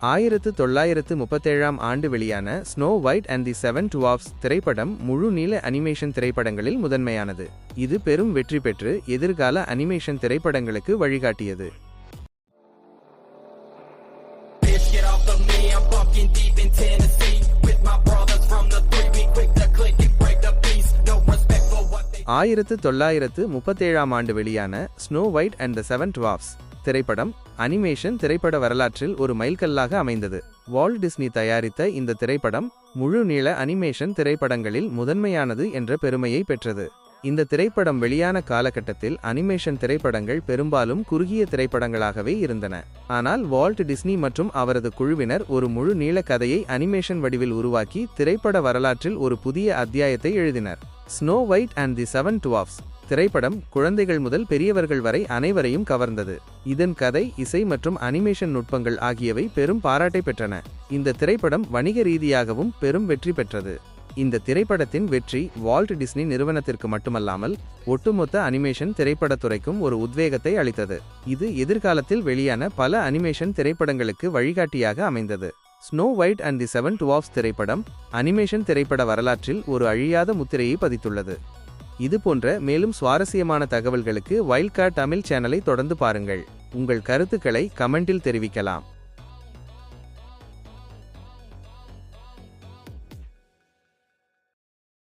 ஆயிரத்து தொள்ளாயிரத்து முப்பத்தேழாம் ஆண்டு வெளியான Snow White and the Seven Dwarfs திரைப்படம் முழு நீள அனிமேஷன் திரைப்படங்களில் முதன்மையானது. இது பெரும் வெற்றி பெற்று எதிர்கால அனிமேஷன் திரைப்படங்களுக்கு வழிகாட்டியது. ஆயிரத்து தொள்ளாயிரத்து முப்பத்தேழாம் ஆண்டு வெளியான Snow White and the Seven Dwarfs திரைப்படம் அனிமேஷன் திரைப்பட வரலாற்றில் ஒரு மைல்கல்லாக அமைந்தது. வால்ட் டிஸ்னி தயாரித்த இந்த திரைப்படம் முழு நீள அனிமேஷன் திரைப்படங்களில் முதன்மையானது என்ற பெருமையை பெற்றது. இந்த திரைப்படம் வெளியான காலகட்டத்தில் அனிமேஷன் திரைப்படங்கள் பெரும்பாலும் குறுகிய திரைப்படங்களாகவே இருந்தன. ஆனால் வால்ட் டிஸ்னி மற்றும் அவரது குழுவினர் ஒரு முழு நீள கதையை அனிமேஷன் வடிவில் உருவாக்கி திரைப்பட வரலாற்றில் ஒரு புதிய அத்தியாயத்தை எழுதினர். Snow White and the Seven Dwarfs திரைப்படம் குழந்தைகள் முதல் பெரியவர்கள் வரை அனைவரையும் கவர்ந்தது. இதன் கதை இசை மற்றும் அனிமேஷன் நுட்பங்கள் ஆகியவை பெரும் பாராட்டை பெற்றன. இந்த திரைப்படம் வணிக ரீதியாகவும் பெரும் வெற்றி பெற்றது. இந்த திரைப்படத்தின் வெற்றி வால்ட் டிஸ்னி நிறுவனத்திற்கு மட்டுமல்லாமல் ஒட்டுமொத்த அனிமேஷன் திரைப்படத்துறைக்கும் ஒரு உத்வேகத்தை அளித்தது. இது எதிர்காலத்தில் வெளியான பல அனிமேஷன் திரைப்படங்களுக்கு வழிகாட்டியாக அமைந்தது. Snow White and the Seven Dwarfs திரைப்படம் அனிமேஷன் திரைப்பட வரலாற்றில் ஒரு அழியாத முத்திரையை பதித்துள்ளது. இது போன்ற மேலும் சுவாரஸ்யமான தகவல்களுக்கு வைல்ட் கார்ட் தமிழ் சேனலை தொடர்ந்து பாருங்கள். உங்கள் கருத்துக்களை கமெண்டில் தெரிவிக்கலாம்.